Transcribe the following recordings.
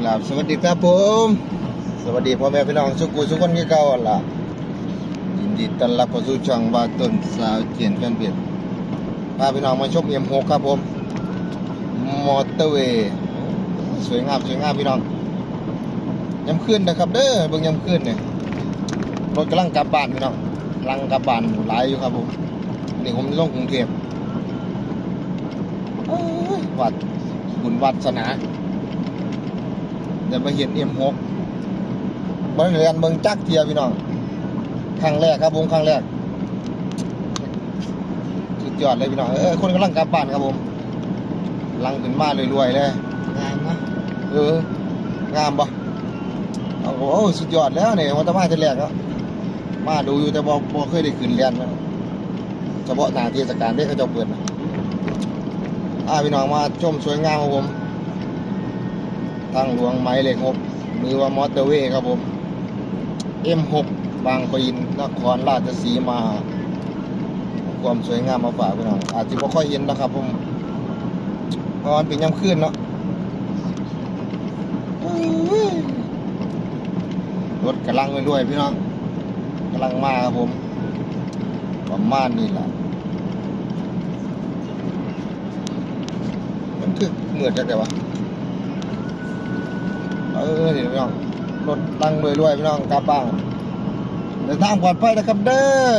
กราบสวัสดีครับผม สวัสดีพ่อแม่พี่น้องสุกุสุกคนที่เก่าล่ะยินดีต้อนรับเข้าสู่ช่องบาต้นสาวเขียนแฟนเพจพาพี่น้องมาชม M6 ครับผมมอเตอร์เวย์สวยงามสวยงามพี่น้องยำขึ้นนะครับ เด้อเบิ่งยำขึ้นเนี่ยรถกำลังกลับบ้านพี่น้องกำลังกลับบ้านหลายอยู่ครับผมนี่ผมลงกรุงเทพวัดบุญวัดสนา เดี๋ยวมาเห็น M6 บริเรียนเมืองจักเทียพี่น้องครั้งแรกครับผมครั้งแรกสุดยอดเลยพี่น้องเออคนกำลังกลับบ้านครับผมลังขึ้นมารวยๆเลยงามนะเอองามปะเอาโอ้โหสุดยอดแล้วเนี่ยวันตะมาจะแรกแล้วมาดูอยู่แต่บ่บ่เคยได้ขึ้นเรียนนะเฉพาะหน้าเทศกาลที่เขาเจะเปิดนะอ่าพี่น้องมาชมสวยงามครับผม ทางหลวงไม้เลขหกหรือว่ามอเตอร์เวย์ครับผม M6 บางปะอินนครราชสีมา ความสวยงามมาฝากพี่น้องอาจจะไม่ค่อยเห็นนะครับผมเพราะมันเป็นย่ำขึ้นเนาะรถกำลังไปด้วยพี่น้องกำลังมาครับผมประมาณนี้แหละมันคือเหมือนจะแต่ว่า เออนี่พี่น้องรถตั้งรวยๆพี่น้องกลับบ้านเดินทางปลอดภัยนะครับเด้อ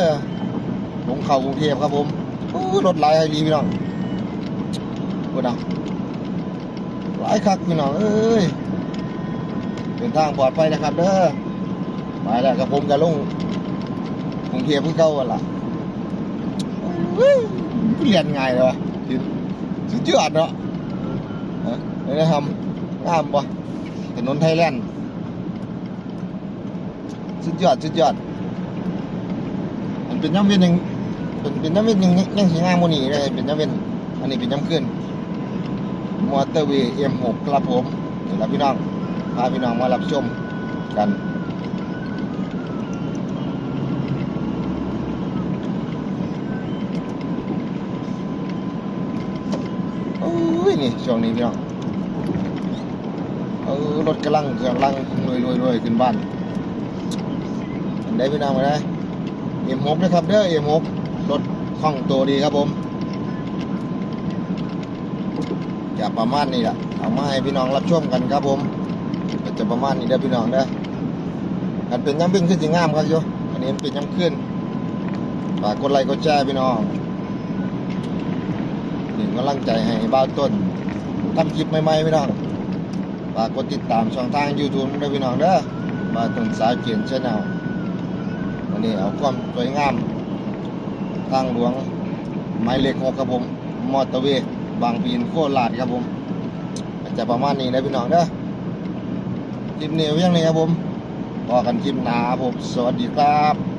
ลงเขากรุงเทพครับผมโอ้รถหลายดีพี่น้องกูดังหลายคักพี่น้องเอ้ยเดินทางปลอดภัยนะครับเด้อไปแล้วกับผมกับลุงกรุงเทพเพิ่งเข้าวันละเรียนง่ายเลยวะสุดยอดเนาะฮะไม่ได้ทำงามปะ ถนนไทยแลนด์สุดยอดสุดยอด มันเป็นน้ำเวียนยังเป็นเป็นน้ำเวียนยังยังสีงามโมนี่เลยเป็นน้ำเวียนอันนี้เป็นน้ำขึ้นมอเตอร์เวย์ M6 ครับผมเดี๋ยวพี่น้องพาพี่น้องมารับชมกันโอ้ยนี่ช่วงนี้พี่น้อง ออรถกำลังกำลังรวยรวยรวยขึ้นบ้านได้พี่น้องมาได้เอ็มหกนะครับเด้อเอ็มหกรถคล่องตัวดีครับผมจะประมาณนี้แหละเอามาให้พี่น้องรับชมกันครับผมก็จะประมาณนี้เด้อพี่น้องเด้อกันเป็นย้ำวิ่งขึ้นสิงามครับโยอันนี้เป็นย้ำขึ้นฝากกดไลค์กดแชร์พี่น้องหนี่งกำลังใจให้บ้าต้นทำคลิปใหม่ๆพี่น้อง ฝากกดติดตามช่องทาง YouTube ด้วยพี่น้องเด้อมาต้นสายเขียนชแนลวันนี้เอาความสวยงาม ทางหลวงหมายเลขหกครับผม มอเตอร์เวย์บางปีนโคราชครับผมจะประมาณนี้นะพี่น้องเด้อคลิปนี้เอาไว้ยังไงครับผมพอกันคลิปหนาผม สวัสดีครับ